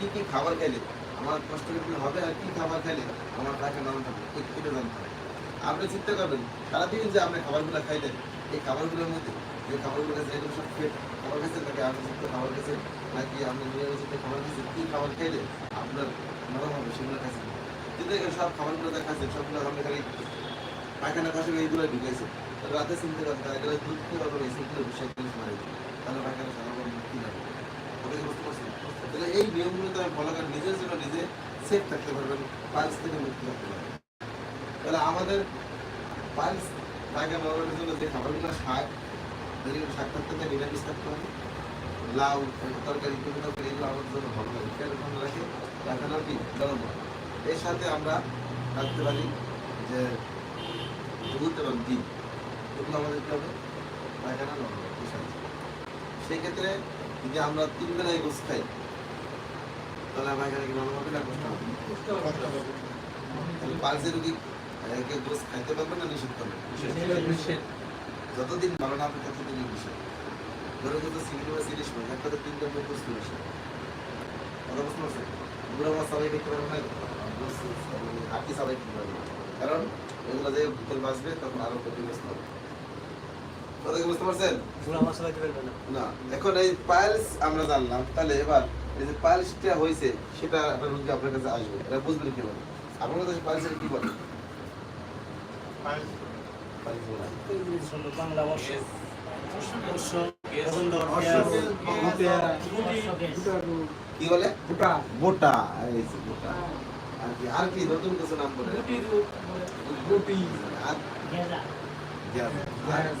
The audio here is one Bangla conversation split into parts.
কি কি খাবার খেলে? আমার কষ্ট হবে আর কি খাবার খেলে, আমার পায়খানা হবে এটা জানতে হবে। আপনি চিন্তা করবেন, সারাদিন যে আপনি খাবারগুলো খাইলেন, এই খাবারগুলোর মধ্যে যে খাবারগুলো এগুলো সব ফেট খাবার খাইছেন নাকি আমিষযুক্ত খাবার খাইছেন, নাকি আপনি নিরামিষযুক্ত খাবার খাইছেন, কী খাবার খাইলে আপনার নরম হবে, সেগুলো খাইছেন? কিন্তু সব খাবারগুলো খাইছেন, সবগুলো আপনি খালি পায়খানা কাশে এইগুলো ঢুকেছে রাতে চিনতে পারেন তারা এগুলো দুধ খেয়ে পারবেন এই সেগুলো বিষয় মারে তাহলে পায়খানা সারা মুক্তি হবে ওটা কি বুঝতে পারছেন তাহলে এই নিয়মগুলো তো আমাদের পালস নরমের জন্য যে খাবারগুলো শাক শাক থাকতে নিরামিষ থাকতে হবে। লাউ, তরকারি এগুলো জন্য ভালো গরম এর সাথে আমরা রাখতে পারি যে দুধ এবং এগুলো আমাদের হবে? পায়খানা নরম হবে সেই ক্ষেত্রে যদি আমরা তিন বেলায় গোস খাই তাহলে পায়খানা কি নরম হবে না? কষ্ট হবে পালসে রুগী একে গোস খাইতে পারবে না নিষেধ করবে? যতদিন ভালো না হবে ততদিনই নিষেধ। ধরো কিন্তু বা সিরিজ নয় একটা তো তিনটা গোস করে আসে। কথা বুঝতে পারছেন? বুড়া মাছ সবাই দেখতে পারবে না হাতি সবাই খেতে পারবে না। কারণ এগুলো যে ভিতরে বাঁচবে তখন আরও ক্ষতিগ্রস্ত হবে। কথা কি বুঝতে পারছেন? না। এখন এই পাইলস আমরা জানলাম। তাহলে এবার এই যে পাইলসটা হয়েছে, সেটা একটা রোগী আপনার কাছে আসবে। এটা বুঝবেন কীভাবে? আপনার কাছে পাইলসের কি বলে বলে। কি বলে? এই যে বোটা আর কি আর কি? নতুন কিছু নাম বলে। গুটি আর? গ্যাস।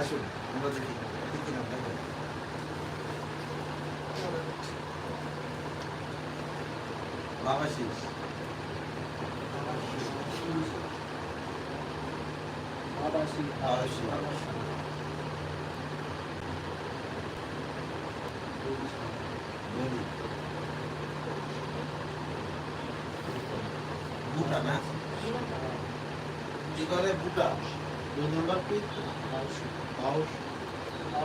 আসুন আমরা দেখি কি কি নাম দেখেন বাবা শীষ বাবা শীষ বলি। বুটা না? কি করে বুটা? দুই নম্বর কি? পাউস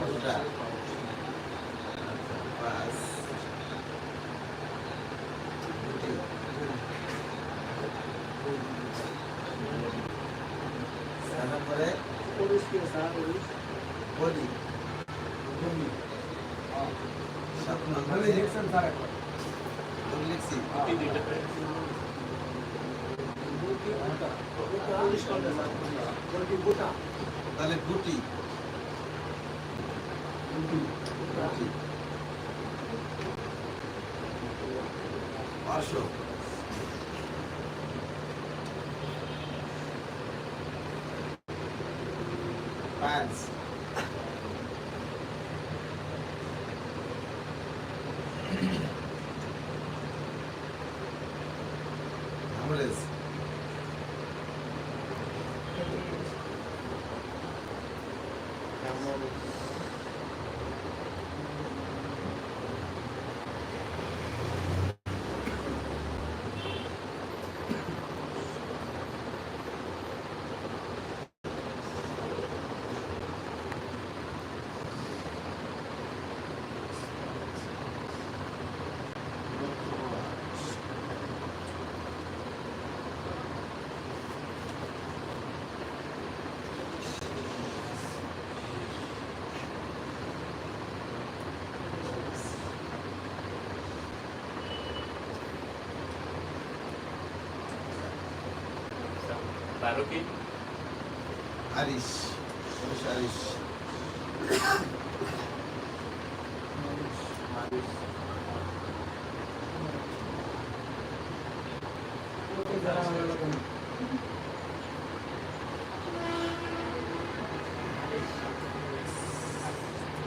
বুটা বাস বুটি তারপরে বলি সাত নম্বরে লিখছি তাহলে গুটি গুটি পাঁচশো Claro que. Aris. Vamos Aris. Aris.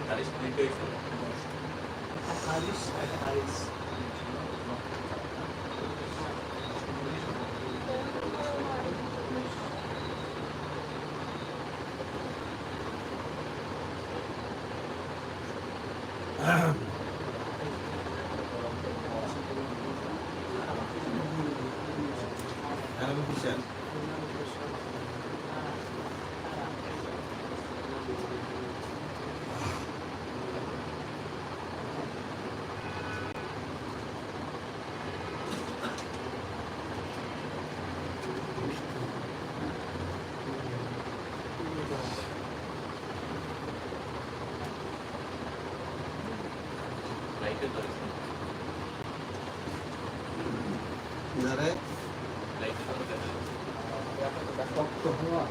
Aris. Aris. Aris. হারিস আমি শক্ত হওয়া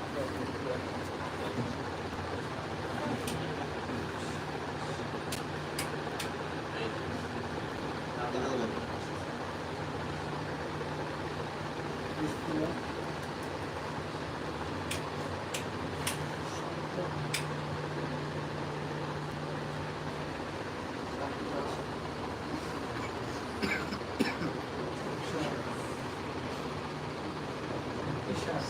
এই দেখা যাবে বিশ্বাস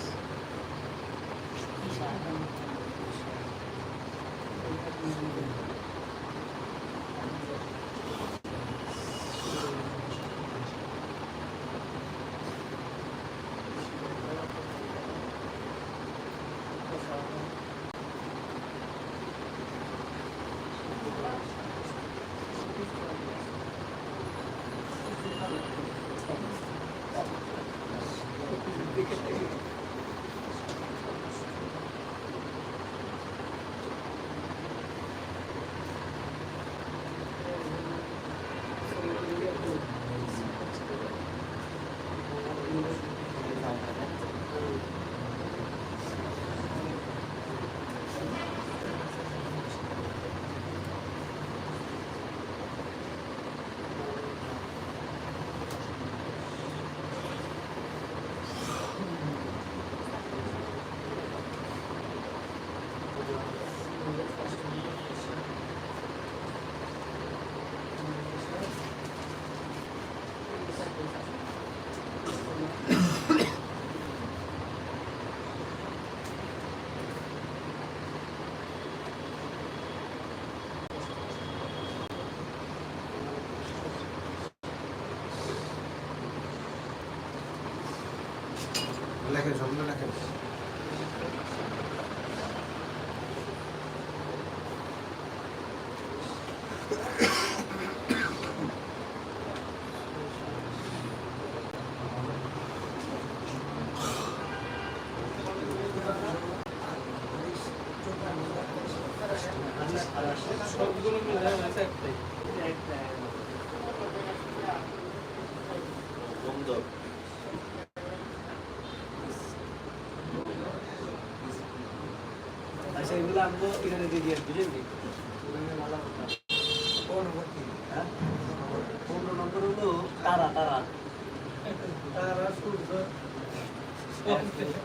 লেখেন সবগুলো লেখেন সবগুলো আচ্ছা এগুলো আনব এখানে দিয়ে দিয়ে বুঝলি? হ্যাঁ পনেরো নম্বর হলো তারা তারা তারা সূর্য ফেলে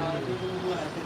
আমরা কি